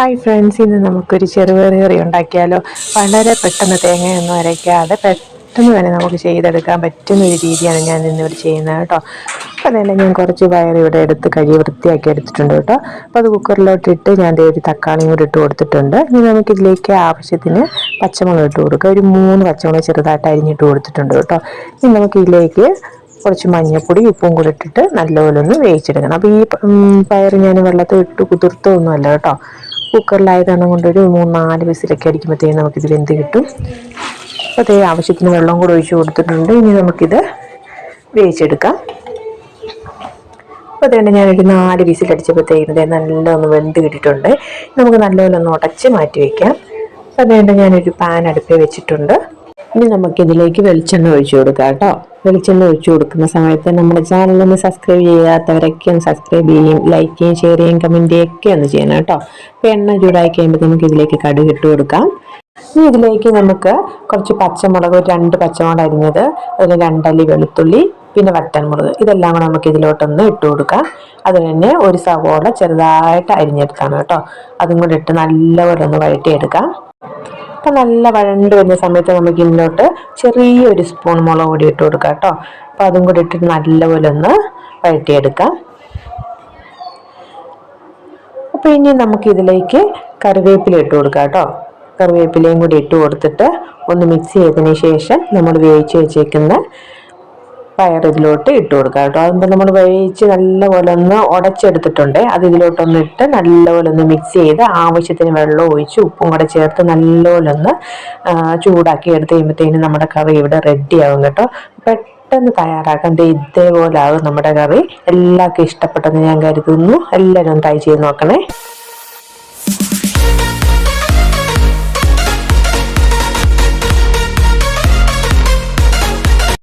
Hi friends ഇന്ന് നമുക്കൊരു ചെറുപയർ കറി ഉണ്ടാക്കിയാലോ? വളരെ പെട്ടെന്ന് തേങ്ങയൊന്നും അരയ്ക്കാതെ പെട്ടെന്ന് തന്നെ നമുക്ക് ചെയ്തെടുക്കാൻ പറ്റുന്ന ഒരു രീതിയാണ് ഞാൻ ഇന്നിവിടെ ചെയ്യുന്നത് കേട്ടോ. അപ്പോൾ തന്നെ ഞാൻ കുറച്ച് പയർ ഇവിടെ എടുത്ത് കഴുകി വൃത്തിയാക്കി എടുത്തിട്ടുണ്ട് കേട്ടോ. അപ്പോൾ അത് കുക്കറിലോട്ടിട്ട് ഞാൻ ഒരു തക്കാളിയും കൂടി ഇട്ട് കൊടുത്തിട്ടുണ്ട്. ഇനി നമുക്കിതിലേക്ക് ആവശ്യത്തിന് പച്ചമുളക് ഇട്ട് കൊടുക്കുക ഒരു മൂന്ന് പച്ചമുളക് ചെറുതായിട്ട് അരിഞ്ഞിട്ട് കൊടുത്തിട്ടുണ്ട് കേട്ടോ. ഇനി നമുക്കിതിലേക്ക് കുറച്ച് മഞ്ഞൾപ്പൊടി ഉപ്പും കൂടി ഇട്ടിട്ട് നല്ലപോലെ ഒന്ന് വേവിച്ചെടുക്കണം. അപ്പോൾ ഈ പയർ ഞാൻ വെള്ളത്തിൽ ഇട്ട് കുതിർത്തൊന്നുമല്ല കേട്ടോ. കുക്കറിലായതാണ് കൊണ്ടൊരു മൂന്ന് നാല് വിസിലൊക്കെ അടിക്കുമ്പോഴത്തേക്കും നമുക്കിത് വെന്ത് കിട്ടും. അതേ ആവശ്യത്തിന് വെള്ളം കൂടെ ഒഴിച്ച് കൊടുത്തിട്ടുണ്ട്. ഇനി നമുക്കിത് വേവിച്ചെടുക്കാം. അപ്പോൾ അതുകൊണ്ട് ഞാനൊരു നാല് വിസിലടിച്ചപ്പോഴത്തേക്കും ഇതേ നല്ല ഒന്ന് വെന്ത് കിട്ടിയിട്ടുണ്ട്. നമുക്ക് നല്ലപോലെ ഒന്ന് ഉടച്ച് മാറ്റി വയ്ക്കാം അപ്പോൾ അതുകൊണ്ട് ഞാനൊരു പാൻ അടുപ്പേ വെച്ചിട്ടുണ്ട്. ഇനി നമുക്കിതിലേക്ക് വെളിച്ചെണ്ണ ഒഴിച്ചു കൊടുക്കാം കേട്ടോ. വെളിച്ചെണ്ണ ഒഴിച്ചു കൊടുക്കുന്ന സമയത്ത് നമ്മുടെ ചാനൽ ഒന്ന് സബ്സ്ക്രൈബ് ചെയ്യാത്തവരൊക്കെ ഒന്ന് സബ്സ്ക്രൈബ് ചെയ്യും ലൈക്ക് ചെയ്യും ഷെയർ ചെയ്യും കമന്റ് ഒക്കെ ഒന്ന് ചെയ്യണം കേട്ടോ. അപ്പോൾ എണ്ണ ചൂടായി കഴിയുമ്പോൾ നമുക്ക് ഇതിലേക്ക് കടുക് ഇട്ട് കൊടുക്കാം. ഇനി ഇതിലേക്ക് നമുക്ക് കുറച്ച് പച്ചമുളക് രണ്ട് പച്ചമുളക് അരിഞ്ഞത് അതിൽ രണ്ടല്ലി വെളുത്തുള്ളി പിന്നെ വറ്റൻമുളക്. ഇതെല്ലാം കൂടെ നമുക്ക് ഇതിലോട്ടൊന്ന് ഇട്ട് കൊടുക്കാം. അത് തന്നെ ഒരു സവോള ചെറുതായിട്ട് അരിഞ്ഞെടുത്താണ് കേട്ടോ. അതും കൂടെ ഇട്ട് നല്ലപോലെ ഒന്ന് വഴറ്റിയെടുക്കാം. അപ്പം നല്ല വഴണ്ട് വരുന്ന സമയത്ത് നമുക്ക് ഇതിലോട്ട് ചെറിയൊരു സ്പൂൺ മുളക് പൊടി ഇട്ട് കൊടുക്കാം കേട്ടോ. അപ്പോൾ അതും കൂടി ഇട്ടിട്ട് നല്ലപോലെ ഒന്ന് വഴറ്റിയെടുക്കാം. അപ്പോൾ ഇനി നമുക്ക് ഇതിലേക്ക് കറിവേപ്പില ഇട്ട് കൊടുക്കാം കേട്ടോ. കറിവേപ്പിലയും കൂടി ഇട്ട് കൊടുത്തിട്ട് ഒന്ന് മിക്സ് ചെയ്തതിന് ശേഷം നമ്മൾ വേവിച്ച് വെച്ചേക്കുന്ന പയർ ഇതിലോട്ട് ഇട്ട് കൊടുക്കുക കേട്ടോ. അതുമ്പോൾ നമ്മൾ വേവിച്ച് നല്ലപോലെ ഒന്ന് ഉടച്ചെടുത്തിട്ടുണ്ട് അത് ഇതിലോട്ടൊന്ന് ഇട്ട് നല്ലപോലെ ഒന്ന് മിക്സ് ചെയ്ത് ആവശ്യത്തിന് വെള്ളം ഒഴിച്ച് ഉപ്പും കൂടെ ചേർത്ത് നല്ലപോലെ ഒന്ന് ചൂടാക്കി എടുത്ത് കഴിയുമ്പോഴത്തേനും നമ്മുടെ കറി ഇവിടെ റെഡി ആവും കേട്ടോ. പെട്ടെന്ന് തയ്യാറാക്കാൻ ഇതേപോലെ ആകും നമ്മുടെ കറി. എല്ലാവർക്കും ഇഷ്ടപ്പെട്ടെന്ന് ഞാൻ കരുതുന്നു. എല്ലാവരും ട്രൈ ചെയ്ത് നോക്കണേ.